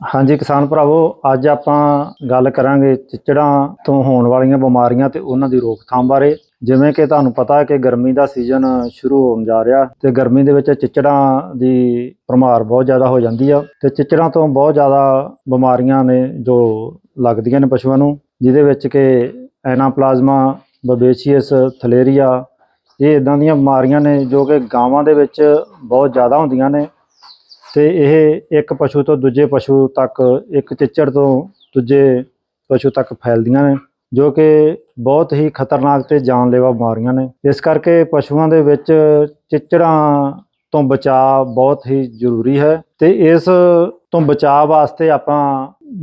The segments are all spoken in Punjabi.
ਹਾਂਜੀ ਕਿਸਾਨ ਭਰਾਵੋ, ਅੱਜ ਆਪਾਂ ਗੱਲ ਕਰਾਂਗੇ ਚਿਚੜਾਂ ਤੋਂ ਹੋਣ ਵਾਲੀਆਂ ਬਿਮਾਰੀਆਂ ਤੇ ਉਹਨਾਂ ਦੀ ਰੋਕਥਾਮ ਬਾਰੇ। ਜਿਵੇਂ ਕਿ ਤੁਹਾਨੂੰ ਪਤਾ ਹੈ ਕਿ ਗਰਮੀ ਦਾ ਸੀਜ਼ਨ ਸ਼ੁਰੂ ਹੋਣ ਜਾ ਰਿਹਾ ਤੇ ਗਰਮੀ ਦੇ ਵਿੱਚ ਚਿਚੜਾਂ ਦੀ ਭਰਮਾਰ ਬਹੁਤ ਜ਼ਿਆਦਾ ਹੋ ਜਾਂਦੀ ਆ ਤੇ ਚਿਚੜਾਂ ਤੋਂ ਬਹੁਤ ਜ਼ਿਆਦਾ ਬਿਮਾਰੀਆਂ ਨੇ ਜੋ ਲੱਗਦੀਆਂ ਨੇ ਪਸ਼ੂਆਂ ਨੂੰ, ਜਿਹਦੇ ਵਿੱਚ ਕਿ ਐਨਾਪਲਾਜ਼ਮਾ, ਬਬੇਸ਼ੀਅਸ, ਥਲੇਰੀਆ, ਇਹ ਇਦਾਂ ਦੀਆਂ ਬਿਮਾਰੀਆਂ ਨੇ ਜੋ ਕਿ ਗਾਵਾਂ ਦੇ ਵਿੱਚ ਬਹੁਤ ਜ਼ਿਆਦਾ ਹੁੰਦੀਆਂ ਨੇ ਤੇ ਇਹ ਇੱਕ ਪਸ਼ੂ ਤੋਂ ਦੂਜੇ ਪਸ਼ੂ ਤੱਕ, ਇੱਕ ਚਿੱਚੜ ਤੋਂ ਦੂਜੇ ਪਸ਼ੂ ਤੱਕ ਫੈਲਦੀਆਂ ਨੇ, ਜੋ ਕਿ ਬਹੁਤ ਹੀ ਖਤਰਨਾਕ ਤੇ ਜਾਨਲੇਵਾ ਬਿਮਾਰੀਆਂ ਨੇ। ਇਸ ਕਰਕੇ ਪਸ਼ੂਆਂ ਦੇ ਵਿੱਚ ਚਿੱਚੜਾਂ ਤੋਂ ਬਚਾਅ ਬਹੁਤ ਹੀ ਜ਼ਰੂਰੀ ਹੈ ਤੇ ਇਸ ਤੋਂ ਬਚਾਅ ਵਾਸਤੇ ਆਪਾਂ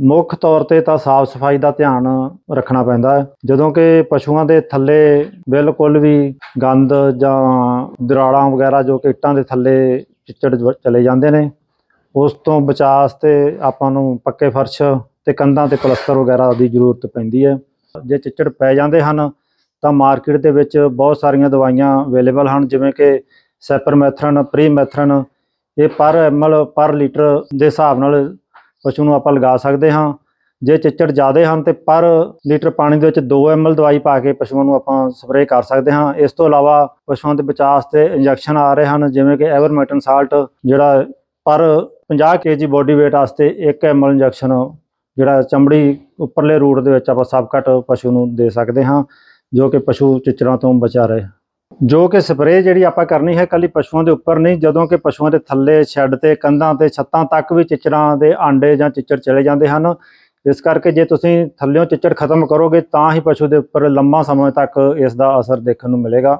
ਮੁੱਖ ਤੌਰ ਤੇ ਤਾਂ ਸਾਫ਼ ਸਫ਼ਾਈ ਦਾ ਧਿਆਨ ਰੱਖਣਾ ਪੈਂਦਾ ਹੈ। ਜਦੋਂ ਕਿ ਪਸ਼ੂਆਂ ਦੇ ਥੱਲੇ ਬਿਲਕੁਲ ਵੀ ਗੰਦ ਜਾਂ ਦਰਾੜਾਂ ਵਗੈਰਾ ਜੋ ਕਿ ਇੱਟਾਂ ਦੇ ਥੱਲੇ ਚਿੱਚੜ ਜ- ਚਲੇ ਜਾਂਦੇ ਨੇ। ਉਸ ਤੋਂ ਬਚਾਅ ਵਾਸਤੇ ਆਪਾਂ ਨੂੰ ਪੱਕੇ ਫਰਸ਼ ਤੇ ਕੰਧਾਂ ਤੇ ਪਲਸਤਰ ਵਗੈਰਾ ਦੀ ਜ਼ਰੂਰਤ ਪੈਂਦੀ ਹੈ। ਜੇ ਚਿੱਚੜ ਪੈ ਜਾਂਦੇ ਹਨ, ਤਾਂ ਮਾਰਕੀਟ ਦੇ ਵਿੱਚ ਬਹੁਤ ਸਾਰੀਆਂ ਦਵਾਈਆਂ ਅਵੇਲੇਬਲ ਹਨ, ਜਿਵੇਂ ਕਿ ਸੈਪਰਮੈਥਰਨ, ਪ੍ਰੀਮੈਥਰਨ। ਇਹ ਪਰ ਐਮਐਲ ਪਰ ਲੀਟਰ ਦੇ ਹਿਸਾਬ ਨਾਲ ਪਸ਼ੂ ਨੂੰ ਆਪਾਂ ਲਗਾ ਸਕਦੇ ਹਾਂ। ਜੇ ਚਿੱਚੜ ਜ਼ਿਆਦੇ ਹਨ ਤੇ ਪਰ ਲੀਟਰ ਪਾਣੀ ਦੇ ਵਿੱਚ 2 ਐਮਐਲ ਦਵਾਈ ਪਾ ਕੇ ਪਸ਼ੂਆਂ ਨੂੰ ਆਪਾਂ ਸਪਰੇਅ ਕਰ ਸਕਦੇ ਹਾਂ। ਇਸ ਤੋਂ ਇਲਾਵਾ ਪਸ਼ੂਆਂ ਦੇ ਬਚਾਅ ਵਾਸਤੇ ਇੰਜੈਕਸ਼ਨ ਆ ਰਹੇ ਹਨ, ਜਿਵੇਂ ਕਿ ਐਵਰਮੈਟਨ ਸਾਲਟ, ਜਿਹੜਾ ਪਰ 50 ਕੇਜੀ ਬੋਡੀ weight ਵਾਸਤੇ 1 ਐਮਐਲ ਇੰਜੈਕਸ਼ਨ, ਜਿਹੜਾ ਚਮੜੀ ਉੱਪਰਲੇ ਰੂਟ ਦੇ ਵਿੱਚ ਆਪਾਂ ਸਭ ਕੱਟ ਪਸ਼ੂ ਨੂੰ ਦੇ ਸਕਦੇ ਹਾਂ, ਜੋ ਕਿ ਪਸ਼ੂ ਚਿਚੜਾਂ ਤੋਂ ਬਚਾ ਰਹੇ ਜੋ ਕਿ ਸਪਰੇਅ ਜਿਹੜੀ ਆਪਾਂ ਕਰਨੀ ਹੈ ਕੱਲੀ ਪਸ਼ੂਆਂ ਦੇ ਉੱਪਰ ਨਹੀਂ, ਜਦੋਂ ਕਿ ਪਸ਼ੂਆਂ ਦੇ ਥੱਲੇ, ਸ਼ੈੱਡ ਤੇ, ਕੰਧਾਂ ਤੇ, ਛੱਤਾਂ ਤੱਕ ਵੀ ਚਿਚੜਾਂ ਦੇ ਆਂਡੇ ਜਾਂ ਚਿੱਚੜ ਚਲੇ ਜਾਂਦੇ ਹਨ। ਇਸ ਕਰਕੇ ਜੇ ਤੁਸੀਂ ਥੱਲਿਓਂ ਚਿਚੜ ਖਤਮ ਕਰੋਗੇ ਤਾਂ ਹੀ ਪਸ਼ੂ ਦੇ ਉੱਪਰ ਲੰਮਾ ਸਮਾਂ ਤੱਕ ਇਸ ਦਾ ਅਸਰ ਦੇਖਣ ਨੂੰ ਮਿਲੇਗਾ।